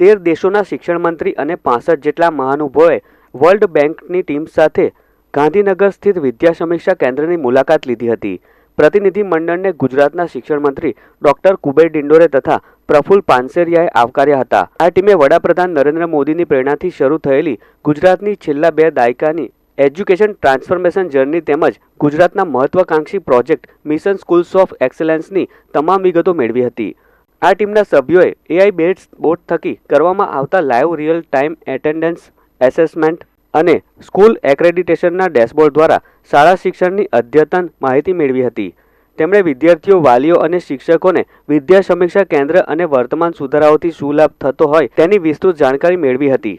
તેર દેશોના શિક્ષણ મંત્રી અને પાસઠ જેટલા મહાનુભાવોએ વર્લ્ડ બેંકની ટીમ સાથે ગાંધીનગર સ્થિત વિદ્યા સમીક્ષા કેન્દ્રની મુલાકાત લીધી હતી. પ્રતિનિધિ મંડળને ગુજરાતના શિક્ષણ મંત્રી ડોક્ટર કુબેર ડિંડોરે તથા પ્રફુલ પાનસેરિયાએ આવકાર્યા હતા. આ ટીમે વડાપ્રધાન નરેન્દ્ર મોદીની પ્રેરણાથી શરૂ થયેલી ગુજરાતની છેલ્લા બે દાયકાની એજ્યુકેશન ટ્રાન્સફોર્મેશન જર્ની તેમજ ગુજરાતના મહત્વાકાંક્ષી પ્રોજેક્ટ મિશન સ્કૂલ્સ ઓફ એક્સેલન્સની તમામ વિગતો મેળવી હતી. આ ટીમના સભ્યોએ એઆઈ બેટ્સ બોર્ડ થકી કરવામાં આવતા live real time attendance assessment અને સ્કૂલ એક્રેડિટેશનના ડેશબોર્ડ દ્વારા શાળા શિક્ષણની અદ્યતન માહિતી મેળવી હતી. તેમણે વિદ્યાર્થીઓ, વાલીઓ અને શિક્ષકોને વિદ્યા સમીક્ષા કેન્દ્ર અને વર્તમાન સુધારાઓથી શું લાભ થતો હોય તેની વિસ્તૃત જાણકારી મેળવી હતી.